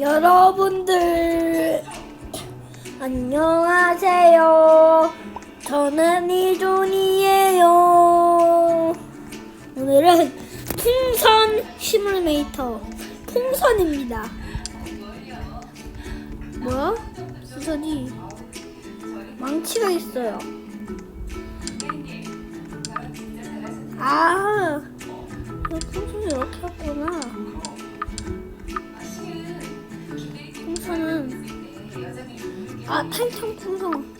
여러분들 안녕하세요. 저는 이존이에요. 오늘은 풍선 시뮬레이터 풍선입니다. 뭐야? 풍선이 망치가 있어요. 아, 풍선이 이렇게 했구나. 아 탄창 풍선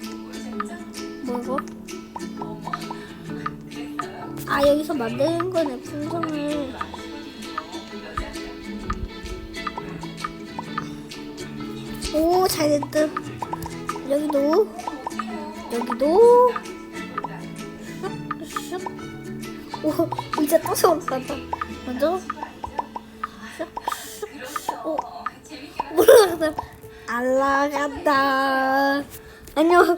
뭐 이거? 아 여기서 만드는 거네 풍선을 오 잘됐다 여기도 여기도 슉, 슉. 오 의자 또 세웠다 먼저 슉. 오 올라간다. 알라간다. 안녕.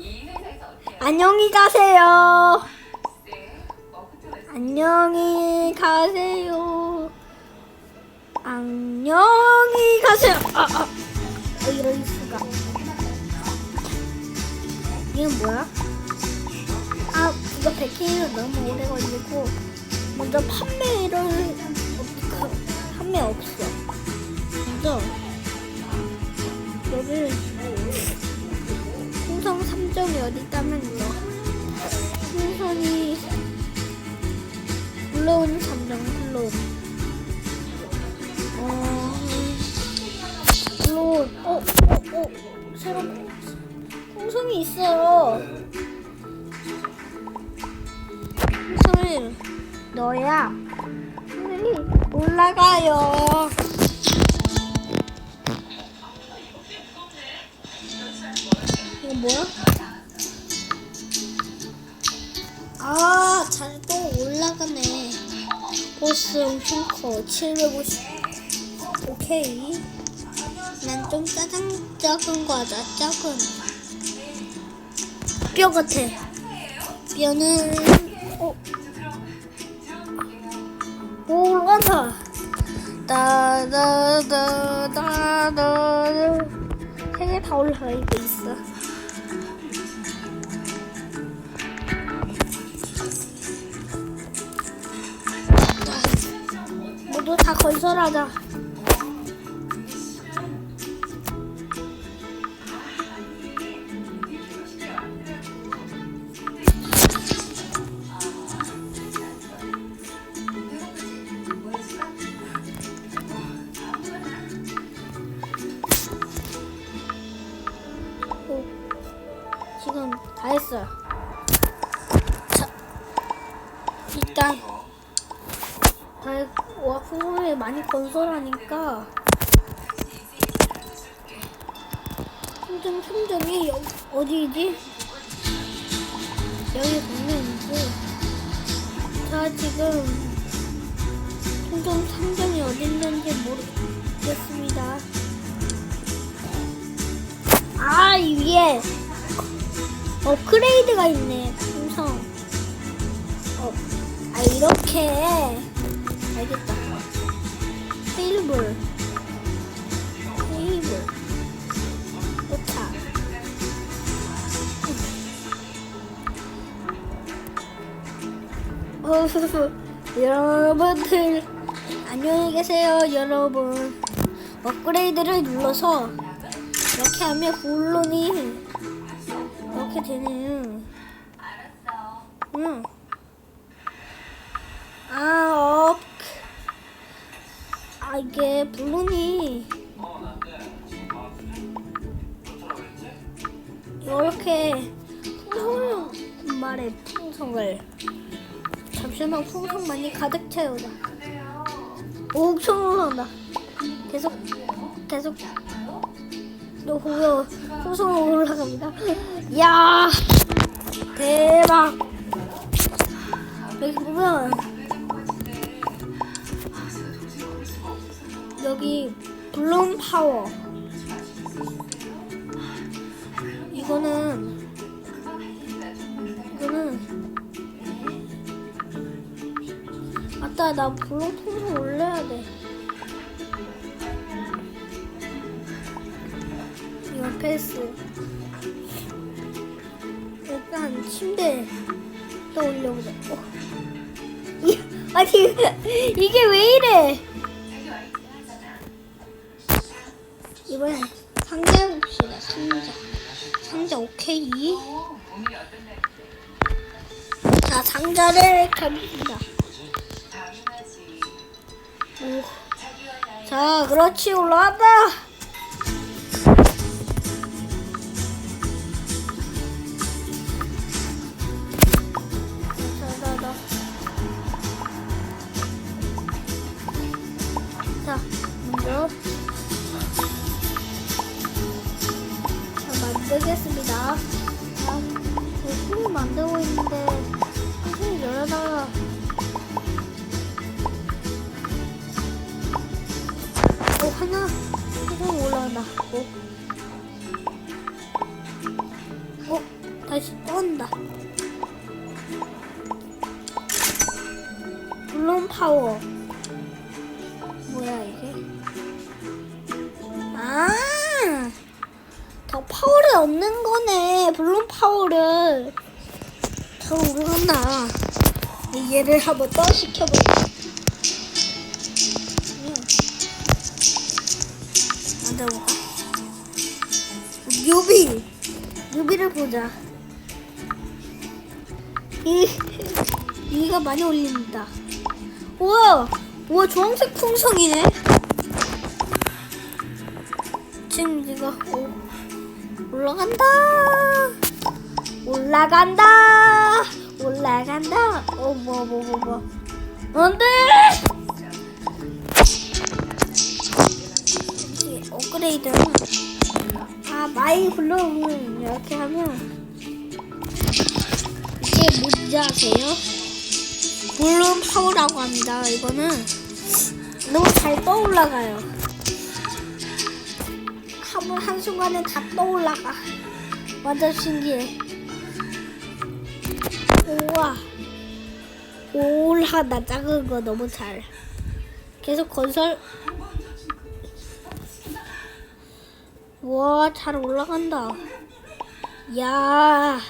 안녕히 가세요. 안녕히 가세요. 안녕히 가세요. 아, 아. 어, 이럴 수가. 이건 뭐야? 아, 이거 백키는 너무 오래 걸리고 먼저 판매를 판매 없어. 먼저 여기 풍선 3점이 어디 있다면요 풍선이 물론 3점 물론 어 물론 어? 어? 어? 새로운 풍선이 있어요 풍선을 넣어야 하늘이 올라가요 뭐야? 아, 잘 또 올라가네. 보스 엄청 커. 750. 오케이. 난 좀 짜장 작은 거 하자. 작은. 뼈 같아. 뼈는, 어. 오, 올라간다. 따다다다다다. 세개 다 올라가 있고 있어. 모두 다 건설하자. 오, 지금 다 했어요. 자, 일단 다 와, 풍선을 많이 건설하니까 3점이 여, 어디지? 여기 보면이고 자 지금 풍선 3점이 어디 있는지 모르겠습니다. 아, 이 위에 업그레이드가 있네, 풍선. 어, 아, 이렇게. 테이블. 테이블. 좋다. 어, 여러분들, 안녕히 계세요, 여러분. 업그레이드를 눌러서 이렇게 하면 물론이 이렇게 되네요. 응. 아, 업. 아, 이게 블론이 이렇게 풍성 말에 풍성을 잠시만 풍성 많이 가득 채우자. 오, 엄청 올라간다. 계속 계속 너 보여 풍성으로 올라갑니다. 야 대박. 여기 보면 여기 블룸 파워 이거는 이거는 맞다 나 블룸 풍선 올려야 돼 이건 패스. 일단 침대 또 올려보자. 어. 이, 아니 이게 왜 이래? 오케이. 자 상자를 갑니다. 오. 자 그렇지 올라왔다. 얻는 거네. 물론 파워를. 더 오르간다. 얘를 한번 떠 시켜볼게. 음. 만들어볼까? 뮤비! 뮤비를 보자. 이, 이가 많이 올립니다. 우와! 우와, 주황색 풍성이네? 지금 이거, 오, 올라간다! 올라간다! 올라간다! 어, 뭐, 뭐, 뭐, 뭐. 안 돼! 이게 업그레이드는 아 마이 블록은 이렇게 하면 이게 뭔지 아세요? 물론 파워라고 합니다. 이거는 너무 잘 떠올라가요. 한번 한순간에 다 떠올라가. 완전 신기해. 우와. 올라 나 작은 거 너무 잘. 계속 건설 와, 잘 올라간다. 야.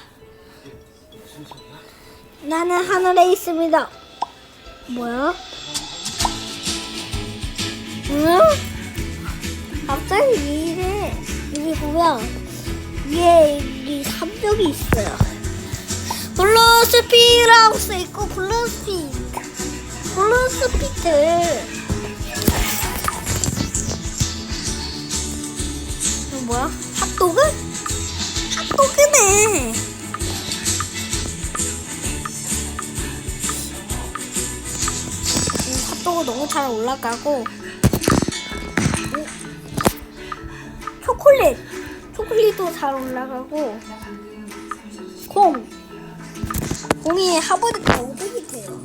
나는 하늘에 있습니다. 뭐야? 응? 갑자기 왜 이래? 여기 보면 위에 이 삼벽이 있어요. 블루스피라고 써있고 블루스피 블루스피트 이거 뭐야? 핫도그? 핫도그네. 이 핫도그 너무 잘 올라가고. 초콜릿. 초콜릿도 잘 올라가고. 콩. 공이 하버니까 500이 돼요.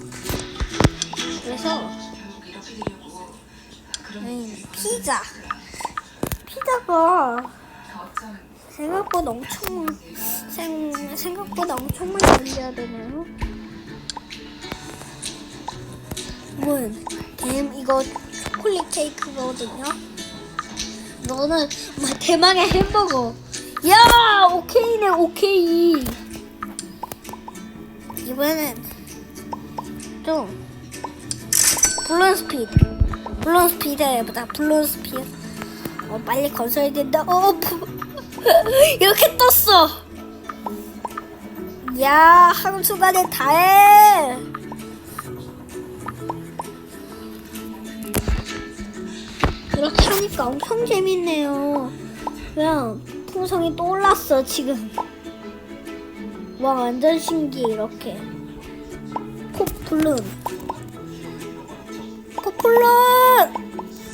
그래서 음, 피자. 피자가 생각보다 엄청 생, 생각보다 엄청 많이 올려야 되나요? 이건 댐 이거 초콜릿 케이크거든요. 너는 막 대망의 햄버거. 야 오케이네 오케이. 이번엔 좀 블론 스피드. 블론 스피드보다 블론 스피드. 어 빨리 건설해야 된다. 어 부- 이렇게 떴어. 야 한순간에 다 해. 이렇게 하니까 엄청 재밌네요. 그냥 풍성이 또 올랐어 지금. 와 완전 신기해 이렇게. 코플룬. 코플룬.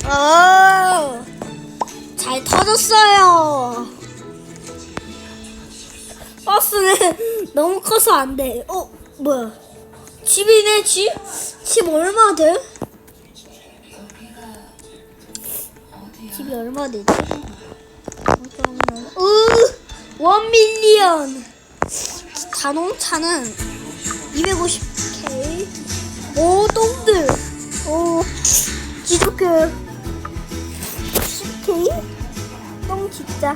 아. 잘 터졌어요. 버스는 너무 커서 안 돼. 어, 뭐야? 집이네, 집? 집 얼마 돼? 집이 얼마 되지? 어, 으원 어, 밀리언. 자동차는 250k 오 똥들. 오 지독해. 10k 똥 진짜.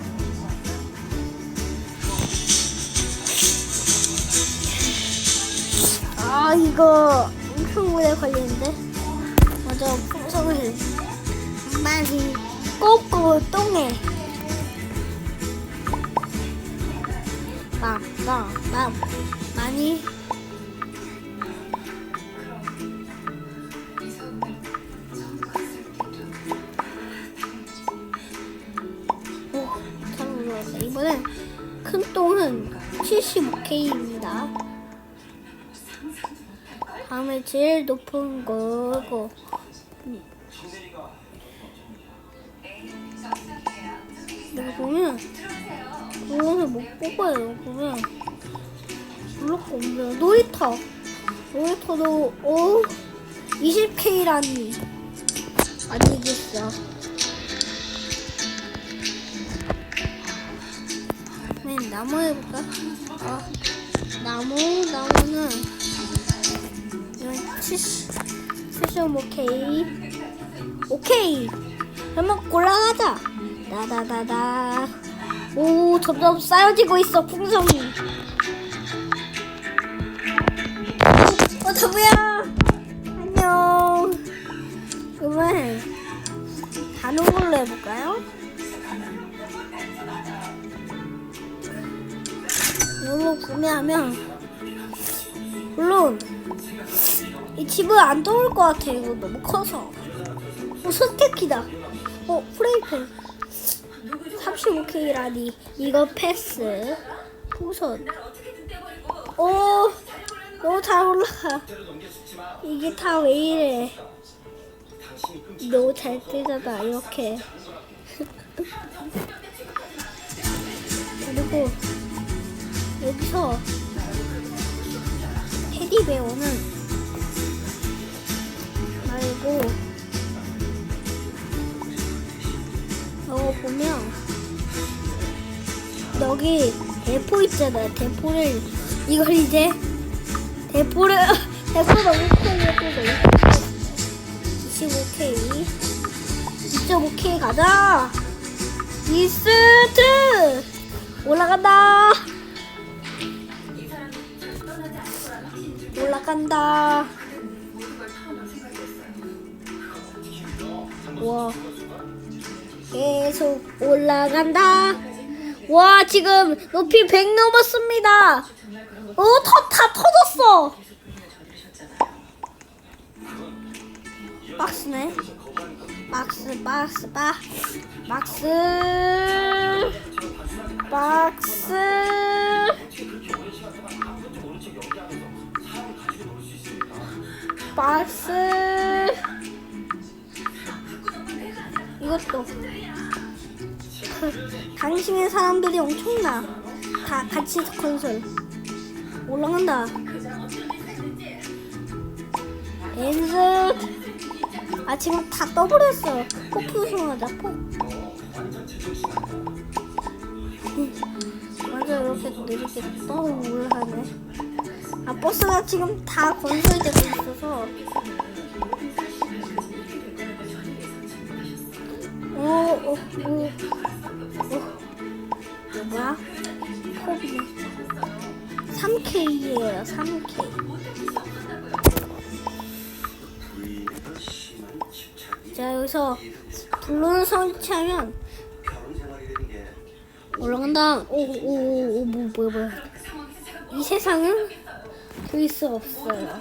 아 이거 엄청 오래 걸리는데? 먼저 풍성을 만히 꽂고 똥에. 빰빰빰 많이 오, 잘 올라왔다. 이번엔 큰 똥은 75K입니다. 다음에 제일 높은 거고. 보면 그거는 못 뽑아요. 보면 블록도 없네요. 놀이터. 놀이터도 오 20K라니 아니겠어. 맨 나무 해볼까? 아 나무 나무는 이건 70 75K 오케이 그러면 골라가자 다다다다 오 점점 쌓여지고 있어 풍선이. 어 저부야. 안녕. 그러면 다른 걸로 해볼까요? 이걸로 구매하면 물론 이 집은 안 들어올 것 같아. 이거 너무 커서. 어 스테키다. 어 프레이팬 35K라니. 이거 패스. 풍선. 오 너무 잘 올라가. 이게 다 왜 이래? 너무 잘 뜨잖아 이렇게. 그리고 여기서 테디베어는 말고 이거 보면 여기 대포 있잖아 대포를. 이걸 이제 대포를 대포 너무 크게 또 25K 2.5K 가자. 이스트! 올라간다. 올라간다. 와. 계속 올라간다 와 지금 높이 100 넘었습니다. 어다 터졌어. 박스네. 박스 박스 박 박스. 박스. 박스. 이것도 당신의 사람들이 엄청나. 다 같이 건설. 올라간다. 엔즈 아 지금 다 떠버렸어. 폭 우승하자 폭. 응, 맞아 이렇게 이렇게 떠오를 하네. 아 버스가 지금 다 건설되고 있어서. 오, 오, 오, 오. 뭐야? 컵이네. 3K예요, 3K. 자, 여기서 블루를 설치하면 올라간다. 오, 오, 오, 오, 뭐, 뭐야, 뭐야. 이 세상은 그릴 수 없어요.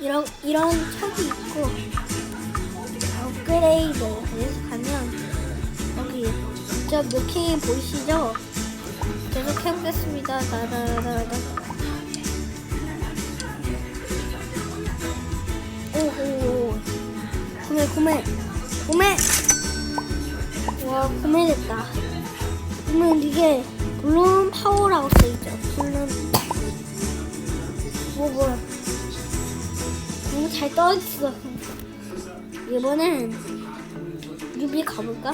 이런, 이런 척이 있고. 업그레이드 여기서 가면 진짜 몇 K 보이시죠? 계속 해보겠습니다. 나나나나. 오오 구매 구매 구매. 와 구매됐다. 그러면 이게 블룸 파워라고 써있죠. 블룸 뭐 뭐야? 너무 잘 떠있어. 이번엔 루비 가볼까?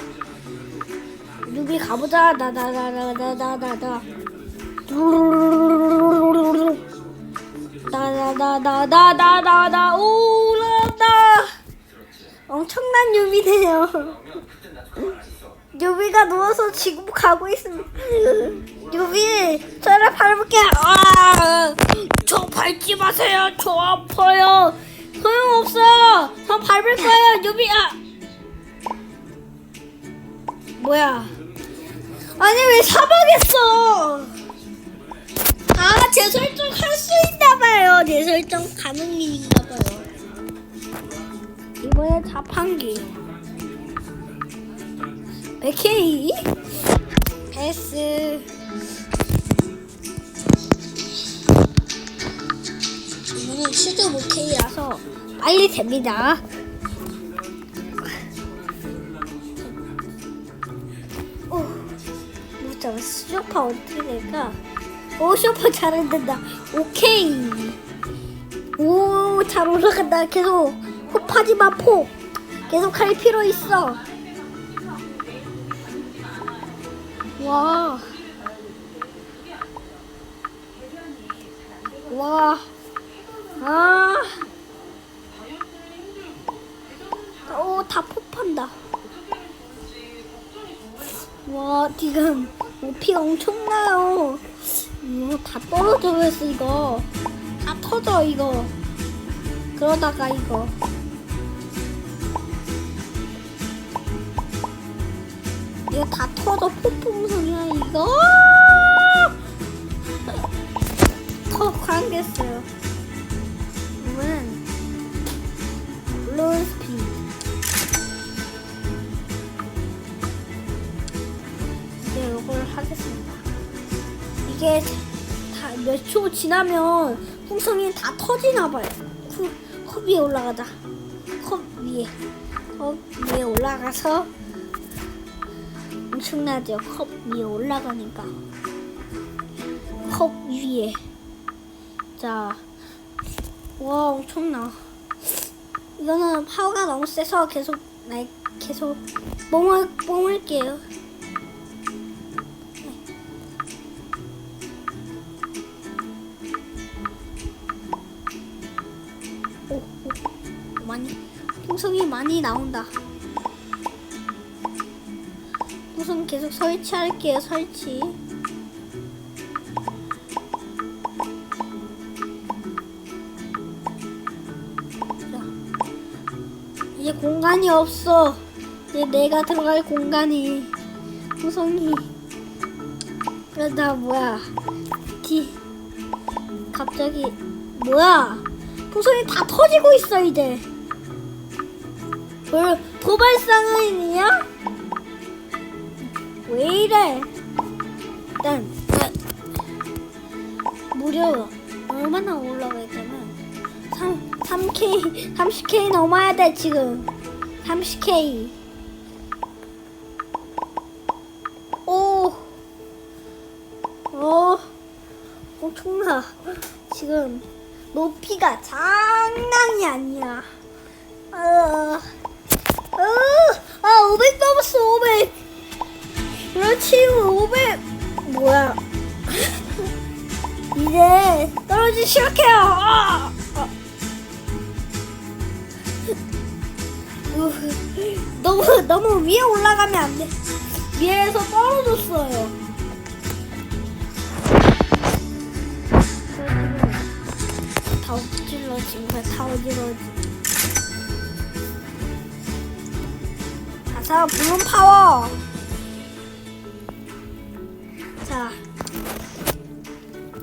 루비 가보자. 나 나 나 나 나 나 나나. 나나나나나나나 올라왔다. 엄청난 유비네요. 유비가 누워서 지금 가고 있습니다. 유비 저를 밟을게. 아, 저 밟지 마세요. 저 아파요. 소용없어요. 저 밟을 거예요. 유비야. 뭐야? 아니 왜 사망했어? 아, 제 설정 할 수 있나 봐요. 제 설정 가능인가 봐요. 이번에 자판기. 100K? 패스. 이거는 슈즈 5K라서 빨리 됩니다. 뭐자 쇼파 어떻게 될까? 오, 쇼파 잘 된다. 오케이. 오, 잘 올라간다. 계속 호파지 마, 폭. 계속 할 필요 있어. 와. 와. 아. 오, 다 폭판다. 와, 지금 높이가 엄청나요. 이거 다 떨어져버렸어, 이거. 다 터져, 이거. 그러다가 이거. 이거 다 터져, 폭풍 소리야, 이거. 터 관겠어요. 이거는 롤스 하겠습니다. 이게 다 몇 초 지나면 풍선이 다 터지나 봐요. 후, 컵 위에 올라가자. 컵 위에. 컵 위에 올라가서 엄청나죠. 컵 위에 올라가니까. 컵 위에. 자. 와, 엄청나. 이거는 파워가 너무 세서 계속, 나 계속 뽕을, 뽕을게요. 풍선이 많이 나온다. 우선 계속 설치할게요, 설치. 자, 이제 공간이 없어. 이제 내가 들어갈 공간이 우선이. 그러다 뭐야? 뒤 갑자기 뭐야? 풍선이 다 터지고 있어 이제. 뭘 도발상은이야? 왜 이래? 일단 무려 얼마나 올라가 있냐면 3 3K 30K 넘어야 돼 지금 30K 오 어, 엄청나. 지금 높이가 장난이 아니야. 아, 500 넘었어, 500. 그렇지, 500. 뭐야. 이제 떨어지기 시작해요. 아! 아. 우, 너무, 너무 위에 올라가면 안 돼. 위에서 떨어졌어요. 다 엎질러진 거야, 다 어지러지. 가사 블룸 파워. 자,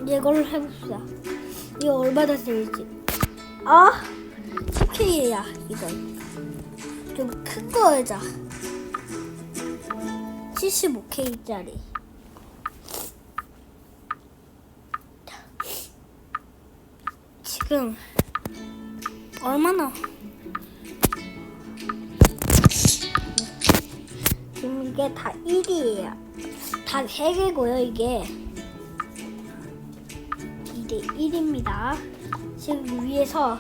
이걸로 해봅시다. 이거 얼마나 들지? 아, 10K야, 이건. 좀 큰거 하자. 75K짜리. 지금 얼마나 이게 다 1이에요. 다 3개고요, 이게. 이게 1입니다. 지금 위에서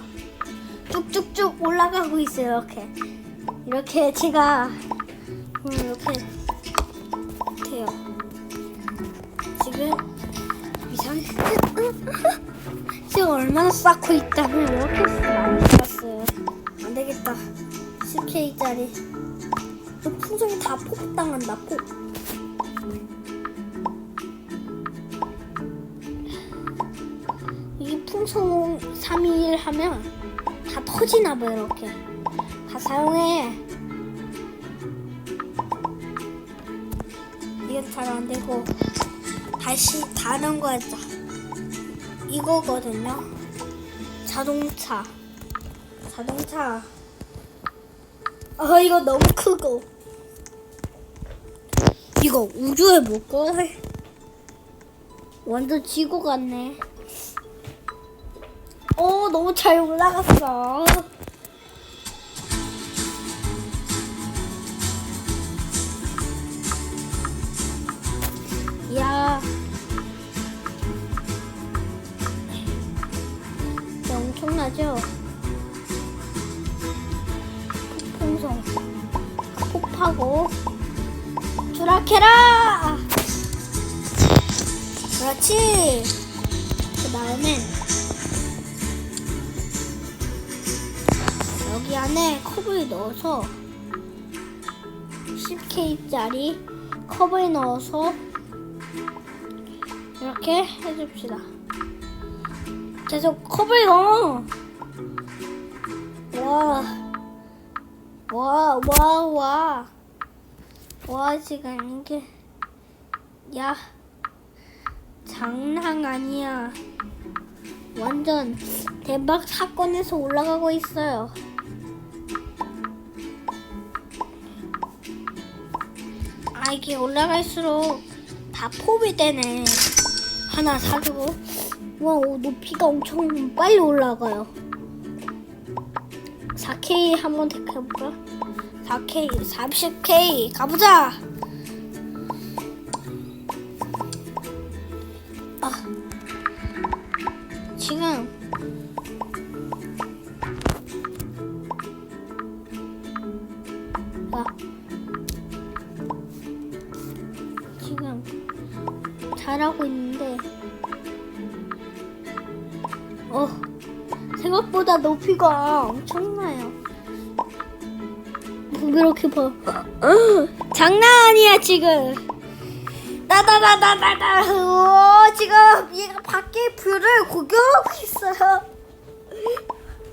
쭉쭉쭉 올라가고 있어요, 이렇게. 이렇게 제가 음, 이렇게 돼요. 지금 이상 지금 얼마나 쌓고 있다면 이렇게 많이 쌓았어요. 안 되겠다. 10K짜리. 풍선이 다 폭당한다 폭. 이게 풍선 321 하면 다 터지나 봐요 이렇게. 다 사용해. 이게 잘 안 되고 다시 다른 거 하자. 이거거든요. 자동차. 자동차. 어, 이거 너무 크고. 이거 우주에 못 가? 완전 지구 같네. 어 너무 잘 올라갔어. 야. 엄청나죠? 폭풍성 폭파고 주라케라 그렇지 그 다음에 여기 안에 컵을 넣어서 10K짜리 컵을 넣어서 이렇게 해줍시다. 계속 컵을 넣어. 와, 와, 와, 와, 와 지금 이게 야 장난 아니야. 완전 대박 사건에서 올라가고 있어요. 아 이게 올라갈수록 다 포비 되네. 하나 사주고 와 오, 높이가 엄청 빨리 올라가요. 4K 한번 택해볼까? 4K, 30K 가보자. 아 지금 아 지금 잘하고 있는데 어 생각보다 높이가 왜 이렇게 봐 어, 장난 아니야 지금. 나나나나나나 오 지금 얘가 밖에 뷰를 구경하고 있어요.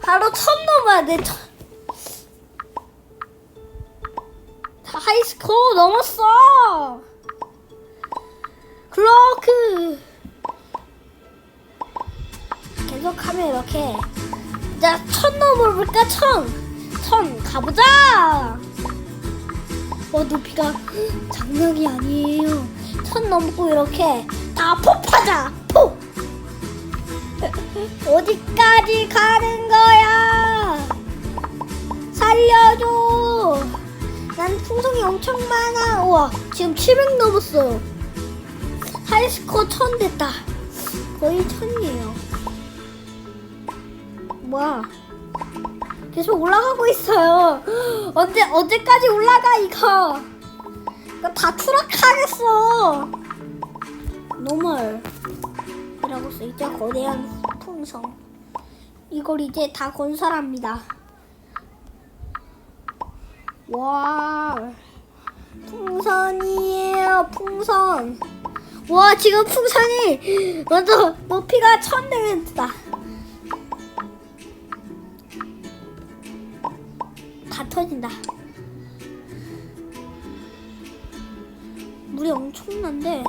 바로 천 넘어야 돼 하이스코어 넘었어. 클로크. 계속하면 이렇게. 자, 천 넘어볼까? 천! 천 가보자! 어, 높이가 장난이 아니에요. 천 넘고 이렇게 다 폭파자! 폭! 어디까지 가는 거야? 살려줘! 난 풍선이 엄청 많아. 우와, 지금 700 넘었어요. 하이스코어 1000 됐다. 거의 1000이에요. 뭐야? 계속 올라가고 있어요. 언제 언제까지 올라가 이거? 이거 다 추락하겠어. 노멀. 이라고 써 있죠 거대한 풍선. 이걸 이제 다 건설합니다. 와, 풍선이에요, 풍선. 와, 지금 풍선이 완전 높이가 천 되겠다. 다 엄청난데.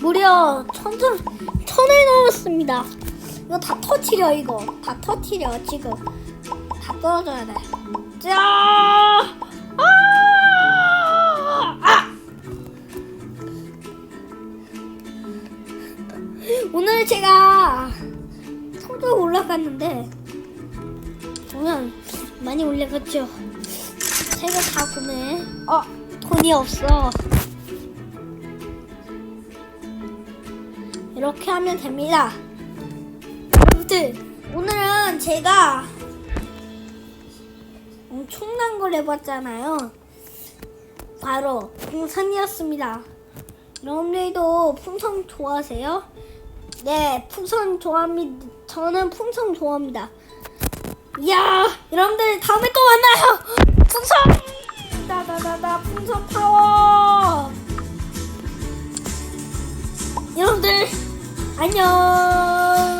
무려 천천 천을 넘었습니다. 이거 다 터트려 이거 다 터트려 지금 다 떨어져야 돼. 자, 아! 아! 오늘 제가 성적 올라갔는데 보면 많이 올라갔죠. 제가 다 구매. 어 돈이 없어. 이렇게 하면 됩니다. 아무튼 오늘은 제가 엄청난 걸 해봤잖아요. 바로 풍선이었습니다. 여러분들도 풍선 좋아하세요? 네, 풍선 좋아합니다. 저는 풍선 좋아합니다. 이야, 여러분들 다음에 또 만나요. 풍선! 나나나나 풍선 파워! 여러분들 안녕!